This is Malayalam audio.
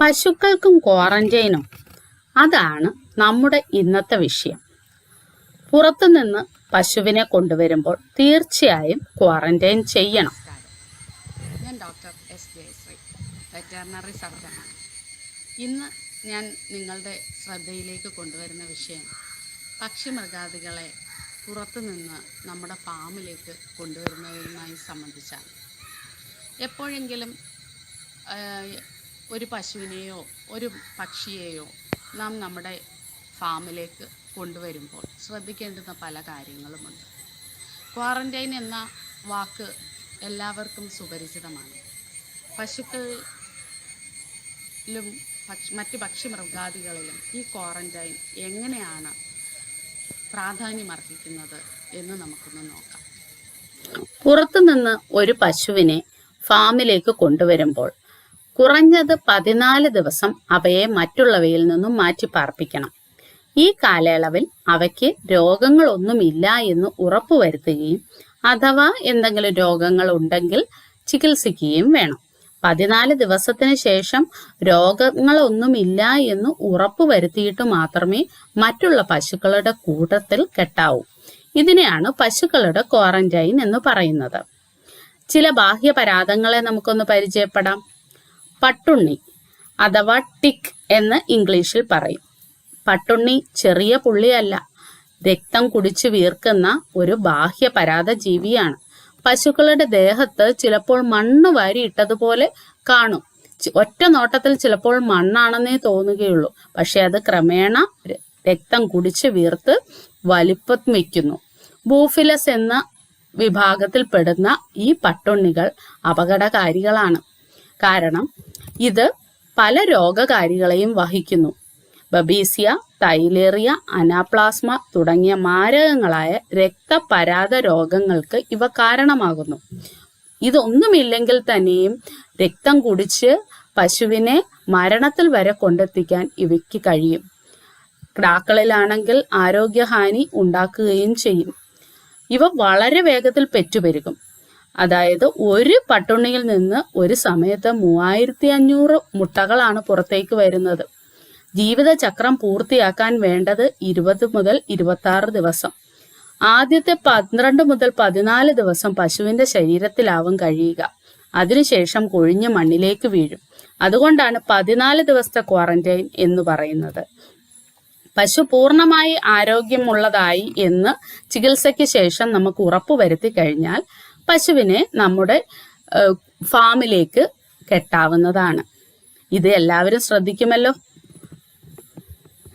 പശുക്കൾക്കും ക്വാറന്റൈനും. അതാണ് നമ്മുടെ ഇന്നത്തെ വിഷയം. പുറത്തുനിന്ന് പശുവിനെ കൊണ്ടുവരുമ്പോൾ തീർച്ചയായും ക്വാറന്റൈൻ ചെയ്യണം. ഞാൻ ഡോക്ടർ എസ് ഇന്ന് ഞാൻ നിങ്ങളുടെ ശ്രദ്ധയിലേക്ക് കൊണ്ടുവരുന്ന വിഷയം പക്ഷിമൃഗാദികളെ പുറത്തുനിന്ന് നമ്മുടെ ഫാമിലേക്ക് കൊണ്ടുവരുന്നതുമായി സംബന്ധിച്ചാണ്. എപ്പോഴെങ്കിലും ഒരു പശുവിനെയോ ഒരു പക്ഷിയെയോ നാം നമ്മുടെ ഫാമിലേക്ക് കൊണ്ടുവരുമ്പോൾ ശ്രദ്ധിക്കേണ്ടുന്ന പല കാര്യങ്ങളുമുണ്ട്. ക്വാറന്റൈൻ എന്ന വാക്ക് എല്ലാവർക്കും സുപരിചിതമാണ്. പശുക്കളിലും പക്ഷി മറ്റ് പക്ഷിമൃഗാദികളിലും ഈ ക്വാറന്റൈൻ എങ്ങനെയാണ് പ്രാധാന്യമർഹിക്കുന്നത് എന്ന് നമുക്കൊന്ന് നോക്കാം. പുറത്തുനിന്ന് ഒരു പശുവിനെ ഫാമിലേക്ക് കൊണ്ടുവരുമ്പോൾ കുറഞ്ഞത് പതിനാല് ദിവസം അവയെ മറ്റുള്ളവയിൽ നിന്നും മാറ്റി പാർപ്പിക്കണം. ഈ കാലയളവിൽ അവയ്ക്ക് രോഗങ്ങളൊന്നുമില്ല എന്ന് ഉറപ്പുവരുത്തുകയും അഥവാ എന്തെങ്കിലും രോഗങ്ങൾ ഉണ്ടെങ്കിൽ ചികിത്സിക്കുകയും വേണം. പതിനാല് ദിവസത്തിന് ശേഷം രോഗങ്ങളൊന്നുമില്ല എന്ന് ഉറപ്പുവരുത്തിയിട്ട് മാത്രമേ മറ്റുള്ള പശുക്കളുടെ കൂട്ടത്തിൽ കെട്ടാവൂ. ഇതിനെയാണ് പശുക്കളുടെ ക്വാറന്റൈൻ എന്ന് പറയുന്നത്. ചില ബാഹ്യ പരാതങ്ങളെ നമുക്കൊന്ന് പരിചയപ്പെടാം. പട്ടുണ്ണി അഥവാ ടിക് എന്ന് ഇംഗ്ലീഷിൽ പറയും. പട്ടുണ്ണി ചെറിയ പുള്ളിയല്ല. രക്തം കുടിച്ചു വീർക്കുന്ന ഒരു ബാഹ്യ പരാത ജീവിയാണ് പശുക്കളുടെ ദേഹത്ത് ചിലപ്പോൾ മണ്ണ് വാരി ഇട്ടതുപോലെ കാണും. ഒറ്റ നോട്ടത്തിൽ ചിലപ്പോൾ മണ്ണാണെന്നേ തോന്നുകയുള്ളൂ. പക്ഷെ അത് ക്രമേണ രക്തം കുടിച്ച് വീർത്ത് വലിപ്പം വയ്ക്കുന്നു ബൂഫിലസ് എന്ന വിഭാഗത്തിൽപ്പെടുന്ന ഈ പട്ടുണ്ണികൾ അപകടകാരികളാണ്. കാരണം ഇത് പല രോഗകാരികളെയും വഹിക്കുന്നു. ബബീസിയ തൈലേറിയ അനാപ്ലാസ്മ തുടങ്ങിയ മാരകങ്ങളായ രക്തപരാത രോഗങ്ങൾക്ക് ഇവ കാരണമാകുന്നു. ഇതൊന്നുമില്ലെങ്കിൽ തന്നെയും രക്തം കുടിച്ച് പശുവിനെ മരണത്തിൽ വരെ കൊണ്ടെത്തിക്കാൻ ഇവയ്ക്ക് കഴിയും. കിടാക്കളിലാണെങ്കിൽ ആരോഗ്യഹാനി ഉണ്ടാക്കുകയും ചെയ്യും. ഇവ വളരെ വേഗത്തിൽ പെറ്റുപെരുകും. അതായത് ഒരു പട്ടുണ്ണിയിൽ നിന്ന് ഒരു സമയത്ത് മൂവായിരത്തി അഞ്ഞൂറ് മുട്ടകളാണ് പുറത്തേക്ക് വരുന്നത്. ജീവിതചക്രം പൂർത്തിയാക്കാൻ വേണ്ടത് ഇരുപത് മുതൽ ഇരുപത്തി ദിവസം. ആദ്യത്തെ പന്ത്രണ്ട് മുതൽ പതിനാല് ദിവസം പശുവിന്റെ ശരീരത്തിലാവും കഴിയുക. അതിനുശേഷം കൊഴിഞ്ഞ് മണ്ണിലേക്ക് വീഴും. അതുകൊണ്ടാണ് പതിനാല് ദിവസത്തെ ക്വാറന്റൈൻ എന്ന് പറയുന്നത്. പശു പൂർണമായി ആരോഗ്യമുള്ളതായി എന്ന് ചികിത്സയ്ക്ക് ശേഷം നമുക്ക് ഉറപ്പുവരുത്തി കഴിഞ്ഞാൽ പശുവിനെ നമ്മുടെ ഫാമിലേക്ക് കെട്ടാവുന്നതാണ്. ഇത് എല്ലാവരും ശ്രദ്ധിക്കുമല്ലോ.